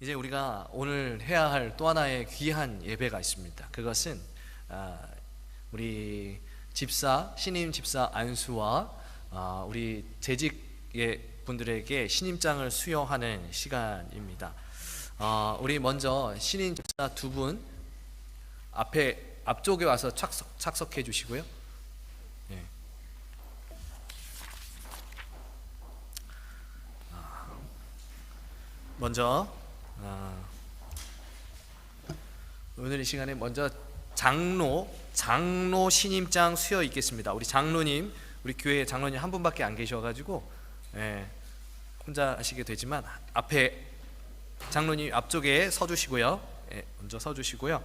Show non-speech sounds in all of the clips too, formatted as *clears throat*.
이제 우리가 오늘 해야 할 또 하나의 귀한 예배가 있습니다. 그것은 아, 우리 집사 신임 집사 안수와 아, 우리 재직의 분들에게 신임장을 수여하는 시간입니다. 아, 우리 먼저 신임 집사 두 분 앞에 앞쪽에 와서 착석 착석해 주시고요. 예. 아, 먼저 아, 오늘 이 시간에 먼저 장로 장로 신임장 수여 있겠습니다. 우리 장로님 우리 교회 장로님 한 분밖에 안 계셔가지고 예, 혼자 하시게 되지만 앞에 장로님 앞쪽에 서주시고요. 예, 먼저 서주시고요.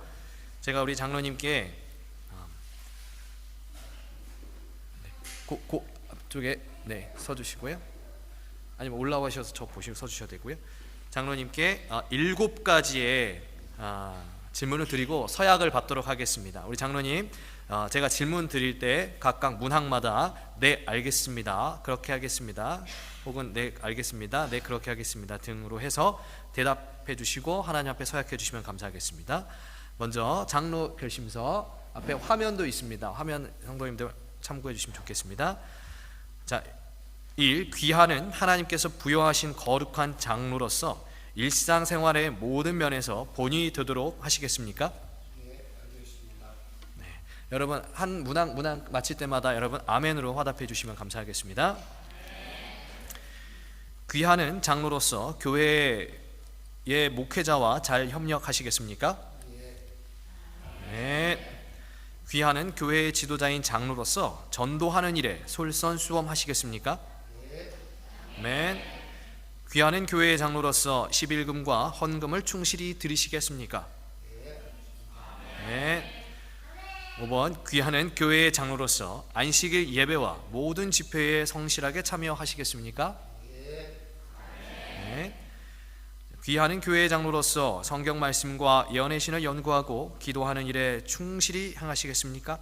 제가 우리 장로님께 아, 네, 고, 고 앞쪽에 네 서주시고요. 아니면 올라오셔서 저 보시고 서주셔도 되고요. 장로님께 아, 일곱 가지의 아, 질문을 드리고 서약을 받도록 하겠습니다. 우리 장로님, 어, 제가 질문 드릴 때 각각 문항마다 네 알겠습니다. 그렇게 하겠습니다. 혹은 네 알겠습니다. 네 그렇게 하겠습니다. 등으로 해서 대답해 주시고 하나님 앞에 서약해 주시면 감사하겠습니다. 먼저 장로 결심서 앞에 화면도 있습니다. 화면 성도님들 참고해 주시면 좋겠습니다. 자, 1. 귀하는 하나님께서 부여하신 거룩한 장로로서 일상생활의 모든 면에서 본이 되도록 하시겠습니까? 네. 여러분 한 문항 문항 마칠 때마다 여러분 아멘으로 화답해 주시면 감사하겠습니다. 귀하는 장로로서 교회의 목회자와 잘 협력하시겠습니까? 네. 귀하는 교회의 지도자인 장로로서 전도하는 일에 솔선수범하시겠습니까? 아멘. 귀하는 교회의 장로로서 11금과 헌금을 충실히 드리시겠습니까? 네. 5번 귀하는 교회의 장로로서 안식일 예배와 모든 집회에 성실하게 참여하시겠습니까? 네. 귀하는 교회의 장로로서 성경 말씀과 예언의 신을 연구하고 기도하는 일에 충실히 행하시겠습니까?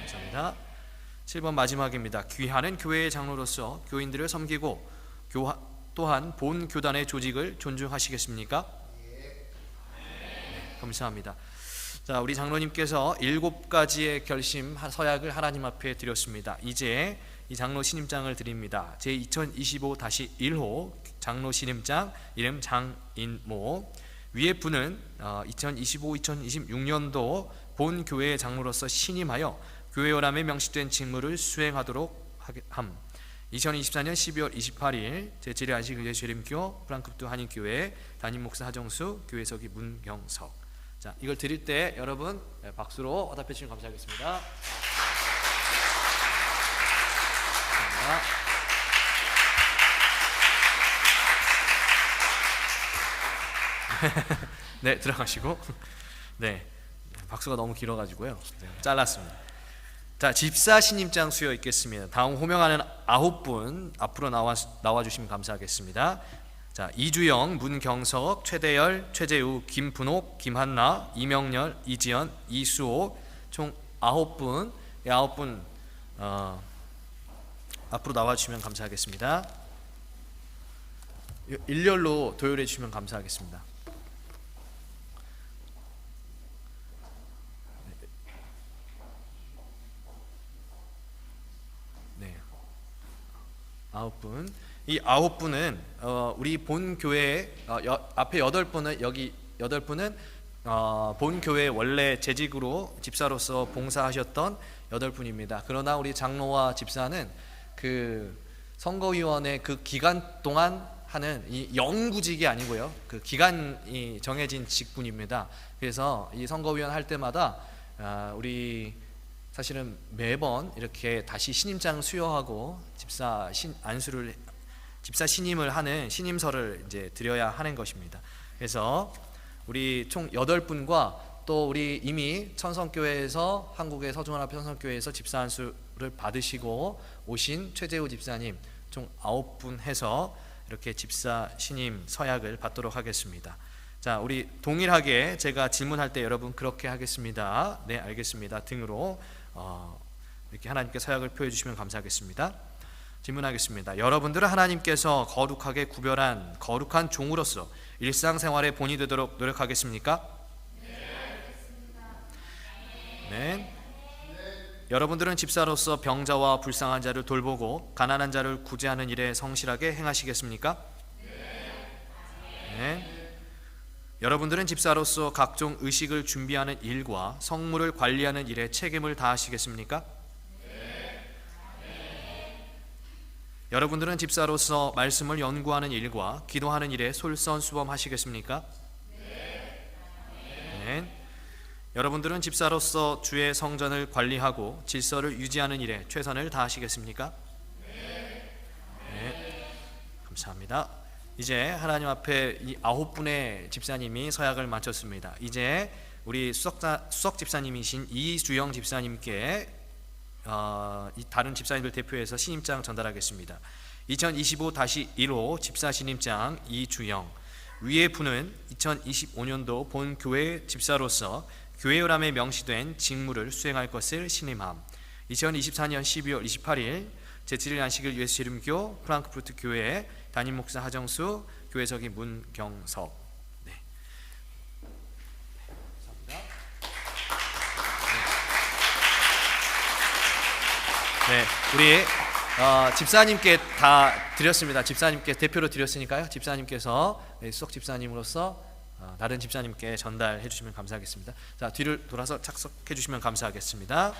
감사합니다. 7번 마지막입니다. 귀하는 교회의 장로로서 교인들을 섬기고 교하, 또한 본 교단의 조직을 존중하시겠습니까? 네, 감사합니다. 자, 우리 장로님께서 일곱 가지의 결심 서약을 하나님 앞에 드렸습니다. 이제 이 장로 신임장을 드립니다. 제 2025-1호 장로 신임장 이름 장인모 위에 분은 2025-2026년도 본 교회의 장로로서 신임하여 교회 연함에 명시된 직무를 수행하도록 함. 2024년 12월 28일 제7회 안식일제 주림교 프랑크푸르트 한인교회 담임 목사 하정수 교회석이 문경석 자 이걸 드릴 때 여러분 네, 박수로 화답해 주시면 감사하겠습니다. 감사합니다. *laughs* 네 들어가시고 *laughs* 네 박수가 너무 길어가지고요 네, 잘랐습니다. 자 집사 신임장 수여 있겠습니다. 다음 호명하는 아홉 분 앞으로 나와 나와 주시면 감사하겠습니다. 자 이주영, 문경석, 최대열, 최재우, 김분옥, 김한나, 이명렬, 이지연, 이수호 총 아홉 분, 이 아홉 분 어, 앞으로 나와 주시면 감사하겠습니다. 일렬로 도열해 주시면 감사하겠습니다. 네. 아홉 분. 이 아홉 분은 어, 우리 본 교회 어, 여, 앞에 여덟 분은 여기 여덟 분은 어, 본 교회 원래 재직으로 집사로서 봉사하셨던 여덟 분입니다. 그러나 우리 장로와 집사는 그 선거위원회 그 기간 동안 하는 이 영구직이 아니고요. 그 기간이 정해진 직분입니다. 그래서 이 선거위원 할 때마다 아, 우리 사실은 매번 이렇게 다시 신임장 수여하고 집사 신 안수를 집사 신임을 하는 신임서를 이제 드려야 하는 것입니다. 그래서 우리 총 여덟 분과 또 우리 이미 천성교회에서 한국의 서중환합 천성교회에서 집사 안수를 받으시고 오신 최재우 집사님 총 아홉 분 해서 이렇게 집사 신임 서약을 받도록 하겠습니다. 자, 우리 동일하게 제가 질문할 때 여러분 그렇게 하겠습니다. 네, 알겠습니다. 등으로 어, 이렇게 하나님께 서약을 표해 주시면 감사하겠습니다. 질문하겠습니다. 여러분들은 하나님께서 거룩하게 구별한 거룩한 종으로서 일상생활에 본이 되도록 노력하겠습니까? 네. 여러분들은 집사로서 병자와 불쌍한 자를 돌보고 가난한 자를 구제하는 일에 성실하게 행하시겠습니까? 네. 여러분들은 집사로서 각종 의식을 준비하는 일과 성물을 관리하는 일에 책임을 다하시겠습니까? 여러분들은 집사로서 말씀을 연구하는 일과 기도하는 일에 솔선수범하시겠습니까? 네. 여러분들은 집사로서 주의 성전을 관리하고 질서를 유지하는 일에 최선을 다하시겠습니까? 네. 감사합니다. 이제 하나님 앞에 이 아홉 분의 집사님이 서약을 마쳤습니다. 이제 우리 수석자, 수석 집사님이신 이주영 집사님께 어, 이 다른 집사님들 대표해서 신임장 전달하겠습니다. 2025-1호 집사 신임장 이주영 위의 분은 2025년도 본 교회 집사로서 교회 요람에 명시된 직무를 수행할 것을 신임함. 2024년 12월 28일 제7일 안식일 예수 이름교 프랑크푸르트 교회 담임 목사 하정수 교회적인 문경석. 네. 네, 우리 어, 집사님께 다 드렸습니다. 집사님께 대표로 드렸으니까요. 집사님께서 네, 수석 집사님으로서 어, 다른 집사님께 전달해 주시면 감사하겠습니다. 자, 뒤를 돌아서 착석해 주시면 감사하겠습니다.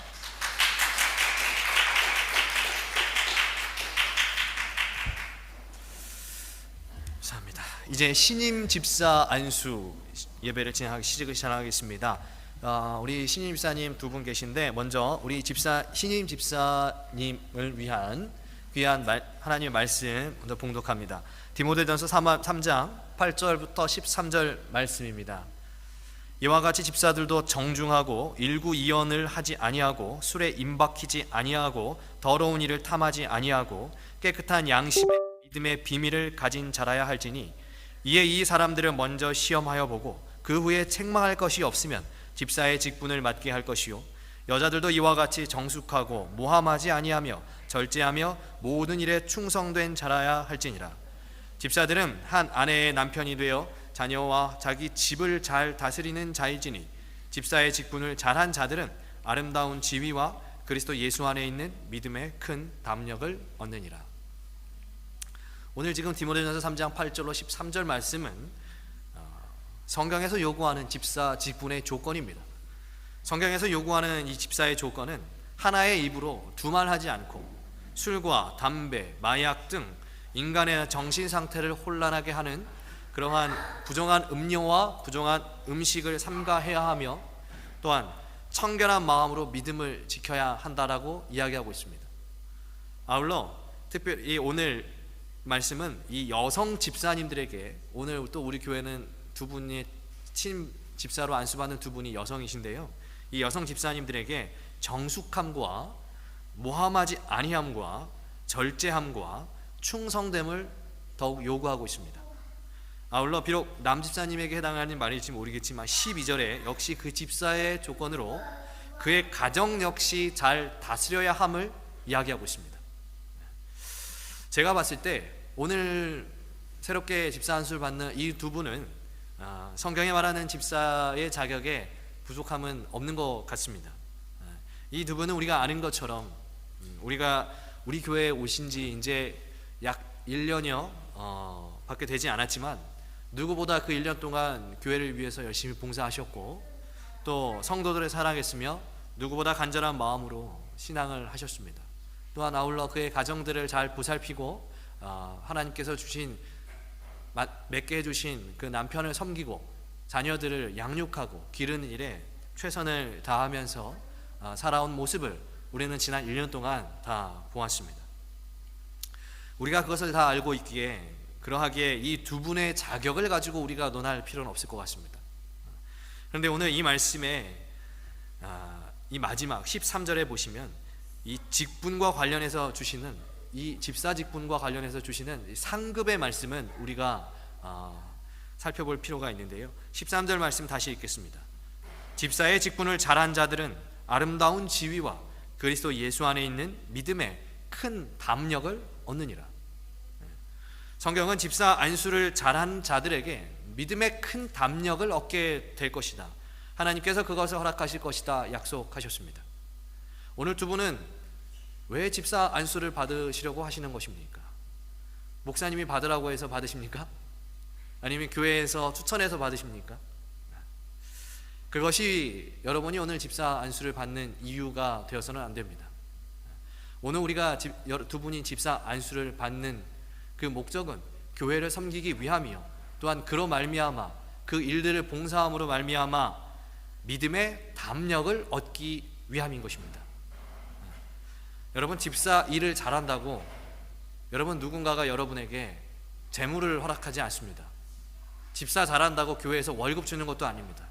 감사합니다. 이제 신임 집사 안수 예배를 진행하기 시작하겠습니다. 어, 우리 신임 집사님 두 분 계신데 먼저 우리 집사 신임 집사님을 위한 귀한 말, 하나님의 말씀 먼저 봉독합니다. 디모데전서 3장 8절부터 13절 말씀입니다. 이와 같이 집사들도 정중하고 일구이연을 하지 아니하고 술에 임박히지 아니하고 더러운 일을 탐하지 아니하고 깨끗한 양심의 믿음의 비밀을 가진 자라야 할지니 이에 이 사람들을 먼저 시험하여 보고 그 후에 책망할 것이 없으면 집사의 직분을 맡게 할 것이요 여자들도 이와 같이 정숙하고 모함하지 아니하며 절제하며 모든 일에 충성된 자라야 할지니라 집사들은 한 아내의 남편이 되어 자녀와 자기 집을 잘 다스리는 자이지니 집사의 직분을 잘한 자들은 아름다운 지위와 그리스도 예수 안에 있는 믿음의 큰 담력을 얻느니라. 오늘 지금 디모데전서 3장 8절로 13절 말씀은 어, 성경에서 요구하는 집사 직분의 조건입니다. 성경에서 요구하는 이 집사의 조건은 하나의 입으로 두 말 하지 않고 술과 담배, 마약 등 인간의 정신 상태를 혼란하게 하는 그러한 부정한 음료와 부정한 음식을 삼가해야 하며 또한 청결한 마음으로 믿음을 지켜야 한다라고 이야기하고 있습니다. 아울러 특별히 오늘 말씀은 이 여성 집사님들에게 오늘 또 우리 교회는 두 분이 친 집사로 안수받는 두 분이 여성이신데요. 이 여성 집사님들에게 정숙함과 모함하지 아니함과 절제함과 충성됨을 더욱 요구하고 있습니다. 아울러 비록 남 집사님에게 해당하는 말일지 모르겠지만 12절에 역시 그 집사의 조건으로 그의 가정 역시 잘 다스려야 함을 이야기하고 있습니다. 제가 봤을 때 오늘 새롭게 집사 안수를 받는 이 두 분은 아, 성경에 말하는 집사의 자격에 부족함은 없는 것 같습니다. 이 두 분은 우리가 아는 것처럼 음, 우리가 우리 교회에 오신 지 이제 약 1년여 어, 밖에 되지 않았지만 누구보다 그 1년 동안 교회를 위해서 열심히 봉사하셨고 또 성도들을 사랑했으며 누구보다 간절한 마음으로 신앙을 하셨습니다. 또한 아울러 그의 가정들을 잘 보살피고 어, 하나님께서 주신 맺게 해주신 그 남편을 섬기고 자녀들을 양육하고 기르는 일에 최선을 다하면서 어, 살아온 모습을 우리는 지난 1년 동안 다 보았습니다. 우리가 그것을 다 알고 있기에 그러하기에 이 두 분의 자격을 가지고 우리가 논할 필요는 없을 것 같습니다. 그런데 오늘 이 말씀에 아, 이 마지막 13절에 보시면 이 직분과 관련해서 주시는 이 집사 직분과 관련해서 주시는 상급의 말씀은 우리가 어, 살펴볼 필요가 있는데요. 13절 말씀 다시 읽겠습니다. 집사의 직분을 잘한 자들은 아름다운 지위와 그리스도 예수 안에 있는 믿음의 큰 담력을 얻느니라. 예. 성경은 집사 안수를 잘한 자들에게 믿음의 큰 담력을 얻게 될 것이다. 하나님께서 그것을 허락하실 것이다 약속하셨습니다. 오늘 두 분은 왜 집사 안수를 받으시려고 하시는 것입니까? 목사님이 받으라고 해서 받으십니까? 아니면 교회에서 추천해서 받으십니까? 그것이 여러분이 오늘 집사 안수를 받는 이유가 되어서는 안 됩니다. 오늘 우리가 집, 두 분이 집사 안수를 받는 그 목적은 교회를 섬기기 위함이요. 또한 그로 말미암아 그 일들을 봉사함으로 말미암아 믿음의 담력을 얻기 위함인 것입니다. 여러분 집사 일을 잘한다고 여러분 누군가가 여러분에게 재물을 허락하지 않습니다. 집사 잘한다고 교회에서 월급 주는 것도 아닙니다.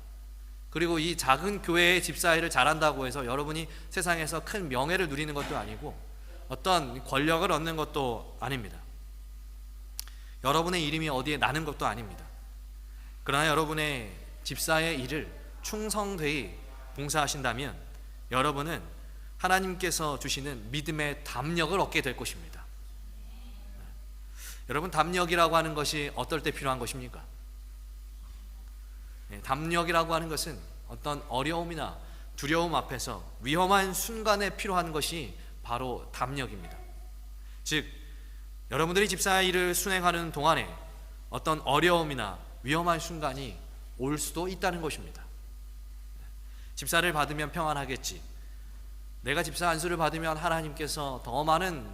그리고 이 작은 교회의 집사 일을 잘한다고 해서 여러분이 세상에서 큰 명예를 누리는 것도 아니고 어떤 권력을 얻는 것도 아닙니다. 여러분의 이름이 어디에 나는 것도 아닙니다. 그러나 여러분의 집사의 일을 충성되이 봉사하신다면 여러분은 하나님께서 주시는 믿음의 담력을 얻게 될 것입니다. 여러분 담력이라고 하는 것이 어떨 때 필요한 것입니까? 네, 담력이라고 하는 것은 어떤 어려움이나 두려움 앞에서 위험한 순간에 필요한 것이 바로 담력입니다. 즉 여러분들이 집사 일을 순행하는 동안에 어떤 어려움이나 위험한 순간이 올 수도 있다는 것입니다. 집사를 받으면 평안하겠지. 내가 집사 안수를 받으면 하나님께서 더 많은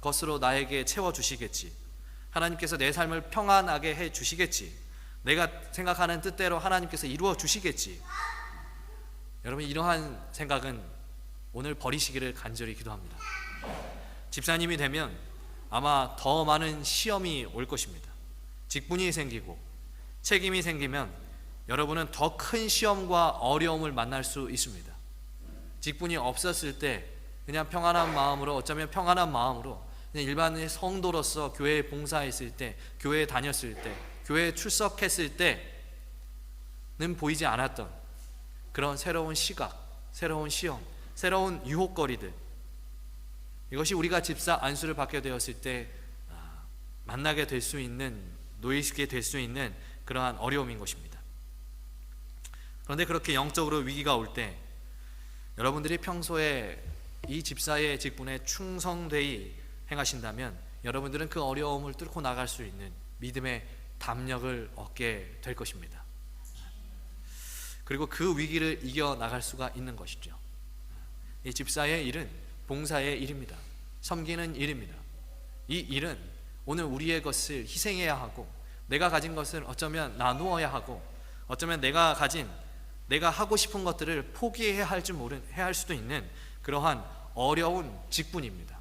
것으로 나에게 채워 주시겠지. 하나님께서 내 삶을 평안하게 해 주시겠지. 내가 생각하는 뜻대로 하나님께서 이루어 주시겠지. 여러분 이러한 생각은 오늘 버리시기를 간절히 기도합니다. 집사님이 되면 아마 더 많은 시험이 올 것입니다. 직분이 생기고 책임이 생기면 여러분은 더 큰 시험과 어려움을 만날 수 있습니다. 직분이 없었을 때 그냥 평안한 마음으로 어쩌면 평안한 마음으로 그냥 일반의 성도로서 교회에 봉사했을 때, 교회에 다녔을 때, 교회에 출석했을 때는 보이지 않았던 그런 새로운 시각, 새로운 시험, 새로운 유혹거리들 이것이 우리가 집사 안수를 받게 되었을 때 아, 만나게 될 수 있는 놓이게 될 수 있는 그러한 어려움인 것입니다. 그런데 그렇게 영적으로 위기가 올 때 여러분들이 평소에 이 집사의 직분에 충성되이 행하신다면 여러분들은 그 어려움을 뚫고 나갈 수 있는 믿음의 담력을 얻게 될 것입니다. 그리고 그 위기를 이겨 나갈 수가 있는 것이죠. 이 집사의 일은 봉사의 일입니다. 섬기는 일입니다. 이 일은 오늘 우리의 것을 희생해야 하고 내가 가진 것을 어쩌면 나누어야 하고 어쩌면 내가 가진 내가 하고 싶은 것들을 포기해야 할지 모른 해야 할 수도 있는 그러한 어려운 직분입니다.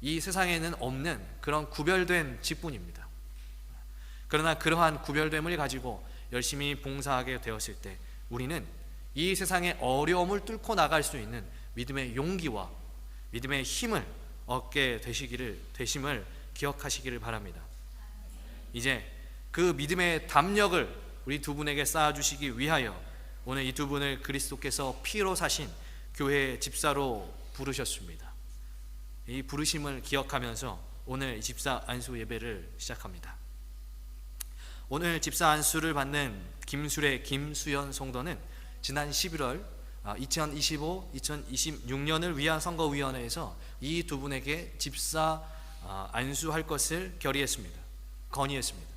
이 세상에는 없는 그런 구별된 직분입니다. 그러나 그러한 구별됨을 가지고 열심히 봉사하게 되었을 때 우리는 이 세상의 어려움을 뚫고 나갈 수 있는 믿음의 용기와 믿음의 힘을 얻게 되시기를 되심을 기억하시기를 바랍니다. 이제 그 믿음의 담력을 우리 두 분에게 쌓아 주시기 위하여 오늘 이 두 분을 그리스도께서 피로 사신 교회의 집사로 부르셨습니다. 이 부르심을 기억하면서 오늘 집사 안수 예배를 시작합니다. 오늘 집사 안수를 받는 김수래 김수연 성도는 지난 11월 2025, 2026년을 위한 선거위원회에서 이 두 분에게 집사 아, 안수할 것을 결의했습니다. 건의했습니다.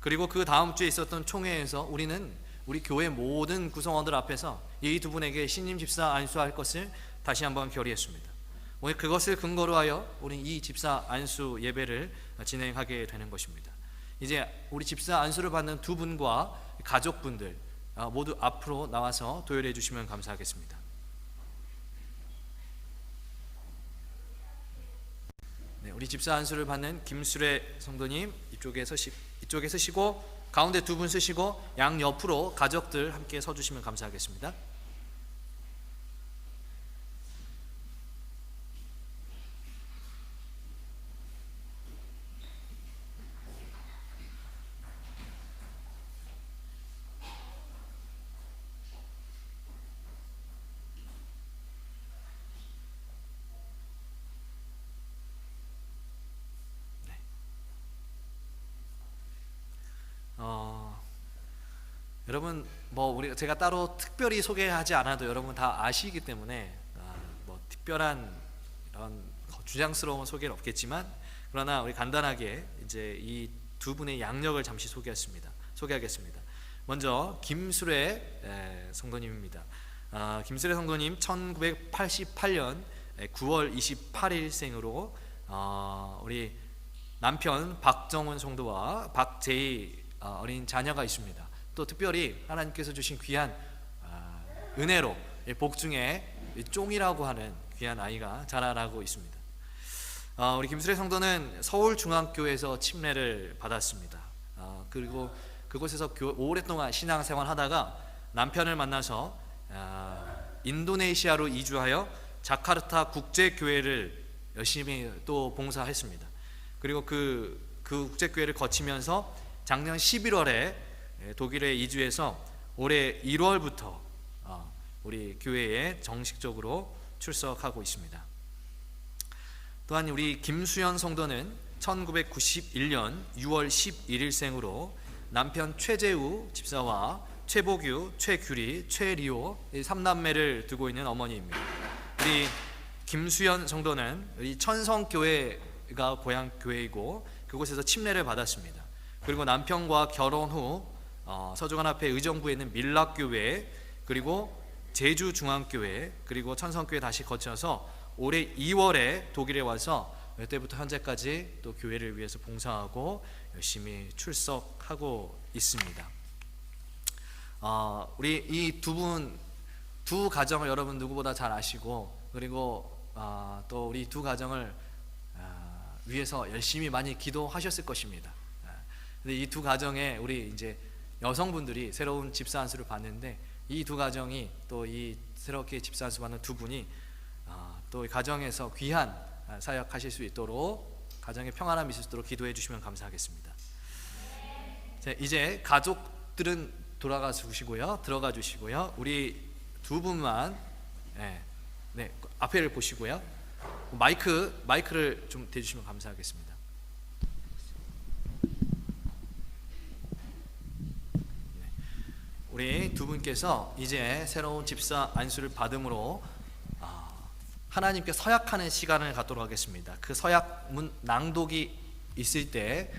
그리고 그 다음 주에 있었던 총회에서 우리는 우리 교회 모든 구성원들 앞에서 이 두 분에게 신임 집사 안수할 것을 다시 한번 결의했습니다. 오늘 그것을 근거로 하여 우리 이 집사 안수 예배를 진행하게 되는 것입니다. 이제 우리 집사 안수를 받는 두 분과 가족분들 아, 모두 앞으로 나와서 도열해 주시면 감사하겠습니다. 네, 우리 집사 안수를 받는 김수래 성도님 이쪽에 서 이쪽에 서시고 가운데 두분 서시고 양 옆으로 가족들 함께 서 주시면 감사하겠습니다. 여러분 뭐 우리 제가 따로 특별히 소개하지 않아도 여러분 다 아시기 때문에 아, 뭐 특별한 이런 주장스러운 소개는 없겠지만 그러나 우리 간단하게 이제 이 두 분의 양력을 잠시 소개했습니다. 소개하겠습니다. 먼저 김수래 에, 성도님입니다. 아, 김수래 성도님 1988년 9월 28일생으로 어, 우리 남편 박정훈 성도와 박재희 어, 어린 자녀가 있습니다. 또 특별히 하나님께서 주신 귀한 아, 은혜로 이복 중에 이 쫑이라고 하는 귀한 아이가 자라나고 있습니다. 어, 우리 김수래 성도는 서울중앙교회에서 침례를 받았습니다. 어, 그리고 그곳에서 교, 오랫동안 신앙생활 하다가 남편을 만나서 아, 인도네시아로 이주하여 자카르타 국제교회를 열심히 또 봉사했습니다. 그리고 그, 그 국제교회를 거치면서 작년 11월에 독일에 이주해서 올해 1월부터 어, 우리 교회에 정식적으로 출석하고 있습니다. 또한 우리 김수현 성도는 1991년 6월 11일생으로 남편 최재우 집사와 최보규, 최규리, 최리오 이 삼남매를 두고 있는 어머니입니다. 우리 김수현 성도는 우리 천성교회가 고향 교회이고 그곳에서 침례를 받았습니다. 그리고 남편과 결혼 후 어, 서주관 앞에 의정부에 있는 밀락교회 그리고 제주중앙교회 그리고 천성교회 다시 거쳐서 올해 2월에 독일에 와서 그때부터 현재까지 또 교회를 위해서 봉사하고 열심히 출석하고 있습니다. 어, 우리 이 두 분 두 가정을 여러분 누구보다 잘 아시고 그리고 어, 또 우리 두 가정을 어, 위해서 열심히 많이 기도하셨을 것입니다. 아, 근데 이 두 가정에 우리 이제 여성분들이 새로운 집사 안수를 받는데 이 두 가정이 또 이 새롭게 집사 안수 받는 두 분이 아, 또이 가정에서 귀한 아, 사역하실 수 있도록 가정에 평안함이 있을 수 있도록 기도해 주시면 감사하겠습니다. 자, 이제 가족들은 돌아가 주시고요, 들어가 주시고요. 우리 두 분만 네, 네 앞에를 보시고요. 마이크 마이크를 좀 대주시면 감사하겠습니다. 네, 우리 두 분께서 이제 새로운 집사 안수를 받음으로 아, 하나님께 서약하는 시간을 갖도록 하겠습니다. 그 서약문 낭독이 있을 때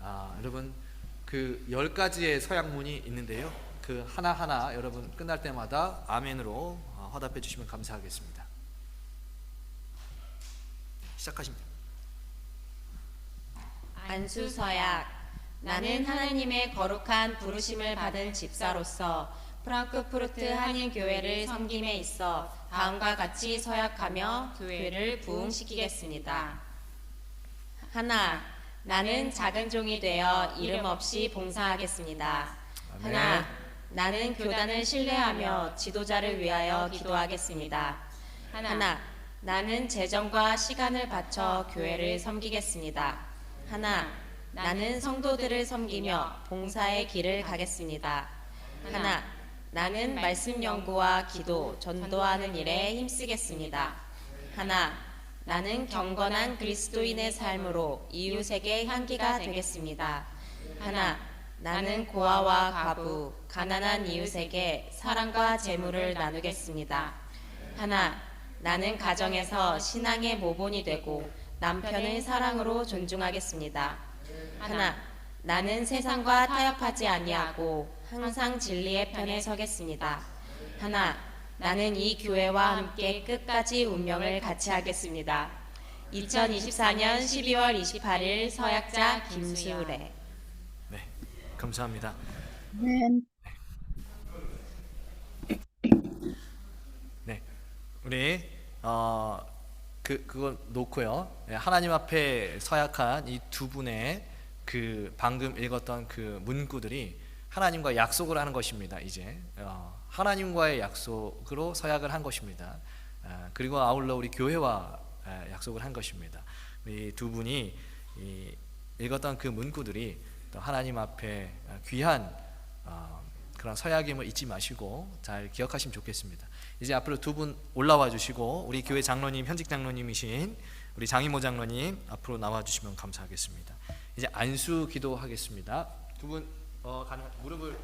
아, 여러분 그 열 가지의 서약문이 있는데요. 그 하나 하나 여러분 끝날 때마다 아멘으로 어, 화답해 주시면 감사하겠습니다. 시작하십니다. 안수 서약 나는 하나님의 거룩한 부르심을 받은 집사로서 프랑크푸르트 한인교회를 섬김에 있어 다음과 같이 서약하며 교회를 부흥시키겠습니다. 하나, 나는 작은 종이 되어 이름 없이 봉사하겠습니다. 하나, 나는 교단을 신뢰하며 지도자를 위하여 기도하겠습니다. 하나, 나는 재정과 시간을 바쳐 교회를 섬기겠습니다. 하나, 나는 성도들을 섬기며 봉사의 길을 가겠습니다. 하나, 나는 말씀 연구와 기도, 전도하는 일에 힘쓰겠습니다. 하나, 나는 경건한 그리스도인의 삶으로 이웃에게 향기가 되겠습니다. 하나, 나는 고아와 과부, 가난한 이웃에게 사랑과 재물을 나누겠습니다. 하나, 나는 가정에서 신앙의 모본이 되고 남편을 사랑으로 존중하겠습니다. 하나, 나는 세상과 타협하지 아니하고 항상 진리의 편에 서겠습니다. 하나, 나는 이 교회와 함께 끝까지 운명을 같이 하겠습니다. 2024년 12월 28일 서약자 김수래 네, 감사합니다. 네, 우리 어 그 그거 놓고요. 네, 하나님 앞에 서약한 이 두 분의 그 방금 읽었던 그 문구들이 하나님과 약속을 하는 것입니다. 이제 어, 하나님과의 약속으로 서약을 한 것입니다. 아, 그리고 아울러 우리 교회와 아, 약속을 한 것입니다. 이 두 분이 이 읽었던 그 문구들이 또 하나님 앞에 귀한 어, 그런 서약임을 잊지 마시고 잘 기억하시면 좋겠습니다. 이제 앞으로 두 분 올라와 주시고 우리 교회 장로님 현직 장로님이신 우리 장이모 장로님 앞으로 나와 주시면 감사하겠습니다. 이제 안수 기도하겠습니다. 두분 어, 가능 무릎을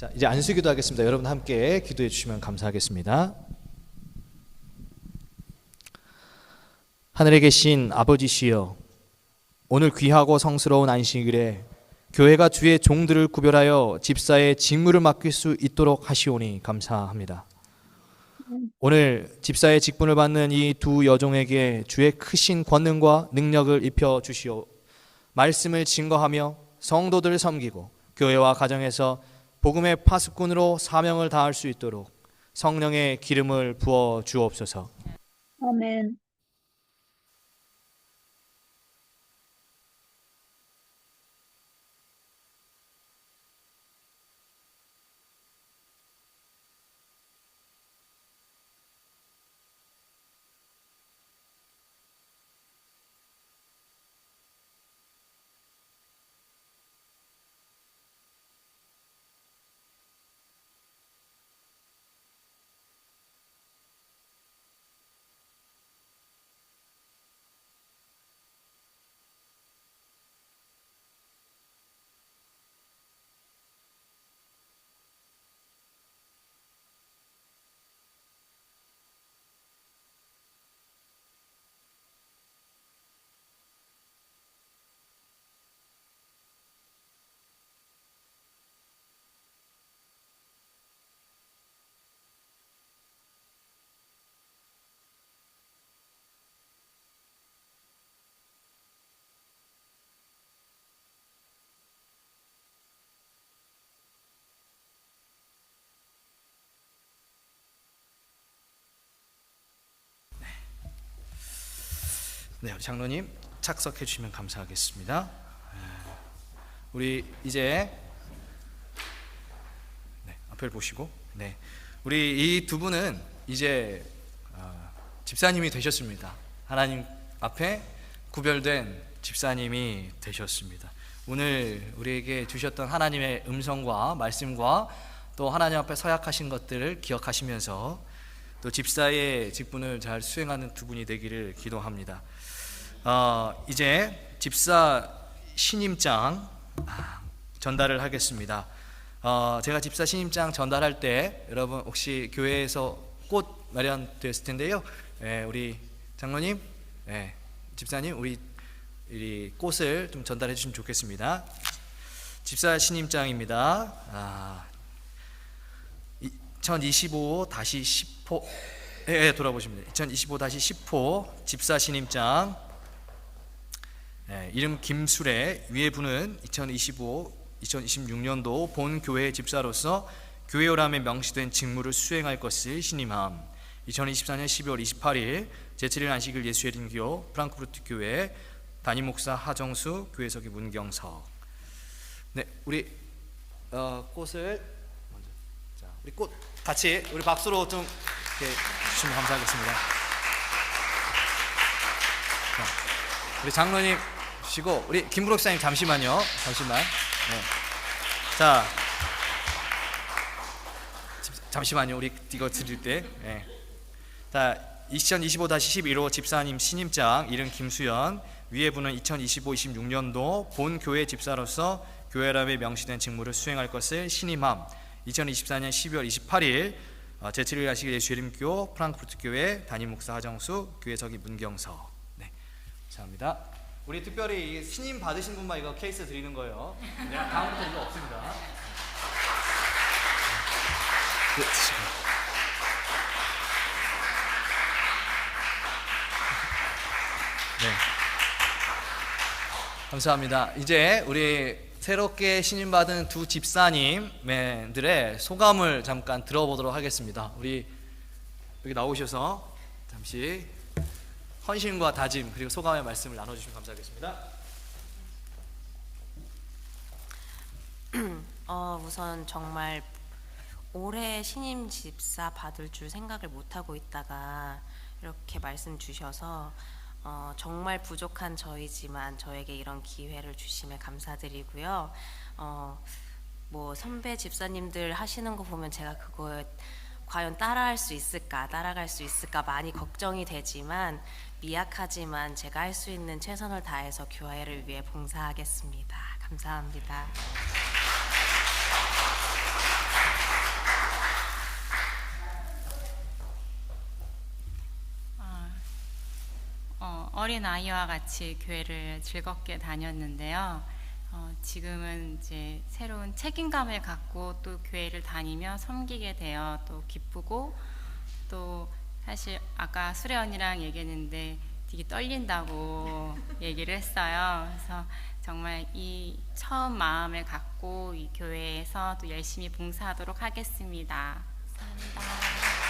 자, 이제 안수기도 하겠습니다. 여러분 함께 기도해 주시면 감사하겠습니다. 하늘에 계신 아버지시여 오늘 귀하고 성스러운 안식일에 교회가 주의 종들을 구별하여 집사의 직무를 맡길 수 있도록 하시오니 감사합니다. 오늘 집사의 직분을 받는 이 두 여종에게 주의 크신 권능과 능력을 입혀 주시오. 말씀을 증거하며 성도들을 섬기고 교회와 가정에서 복음의 파수꾼으로 사명을 다할 수 있도록 성령의 기름을 부어 주옵소서. 아멘. 네, 우리 장로님 착석해 주시면 감사하겠습니다. 우리 이제 네, 앞을 보시고 네, 우리 이 두 분은 이제 어, 집사님이 되셨습니다. 하나님 앞에 구별된 집사님이 되셨습니다. 오늘 우리에게 주셨던 하나님의 음성과 말씀과 또 하나님 앞에 서약하신 것들을 기억하시면서 또 집사의 직분을 잘 수행하는 두 분이 되기를 기도합니다. 어, 이제 집사 신임장 아, 전달을 하겠습니다. 어, 제가 집사 신임장 전달할 때 여러분 혹시 교회에서 꽃 마련됐을 텐데요. 예, 우리 장로님, 예, 집사님, 우리 이 꽃을 좀 전달해 주시면 좋겠습니다. 집사 신임장입니다. 아, 2025-10호 예, 예, 돼요. 2025-10호 집사 신임장 예, 이름 김수래 위에 분은 2025 2026년도 본 교회 집사로서 교회 오람에 명시된 직무를 수행할 것을 신임함. 2024년 12월 28일 제7일 안식일 예수의 림교 프랑크푸르트 교회 담임 목사 하정수 교회석의 문경석. 네, 우리 어, 꽃을 먼저 자, 우리 꽃 같이 우리 박수로 좀 이렇게 주시면 감사하겠습니다. 자, 우리 장로님 주시고 우리 김부록 사님 잠시만요. 잠시만. 네. 자, 잠시만요. 우리 이거 드릴 때. 네. 자, 2025-11호 집사님 신임장 이름 김수연 위에 분은 2025-26년도 본 교회 집사로서 교회람에 명시된 직무를 수행할 것을 신임함 2024년 12월 28일 어, 제7일 야식 예수님교 프랑크푸르트 교회 담임 목사 하정수 교회석이 문경석 네 감사합니다 우리 특별히 이 신임 받으신 분만 이거 케이스 드리는 거예요 네, 다음부터 이거 없습니다. 네. 감사합니다. 이제 우리 새롭게 신임받은 두 집사님들의 소감을 잠깐 들어보도록 하겠습니다. 우리 여기 나오셔서 잠시 헌신과 다짐 그리고 소감의 말씀을 나눠주시면 감사하겠습니다. *clears throat* 어, 우선 정말 올해 신임 집사 받을 줄 생각을 못 하고 있다가 이렇게 말씀 주셔서 어, 정말 부족한 저희지만 저에게 이런 기회를 주심에 감사드리고요. 어, 뭐 선배 집사님들 하시는 거 보면 제가 그거에 과연 따라할 수 있을까, 따라갈 수 있을까 많이 걱정이 되지만 미약하지만 제가 할 수 있는 최선을 다해서 교회를 위해 봉사하겠습니다. 감사합니다. 어, 어린 아이와 같이 교회를 즐겁게 다녔는데요. 어, 지금은 이제 새로운 책임감을 갖고 또 교회를 다니며 섬기게 되어 또 기쁘고 또 사실 아까 수레 언니랑 얘기했는데 되게 떨린다고 *laughs* 얘기를 했어요. 그래서 정말 이 처음 마음을 갖고 이 교회에서 또 열심히 봉사하도록 하겠습니다. 감사합니다.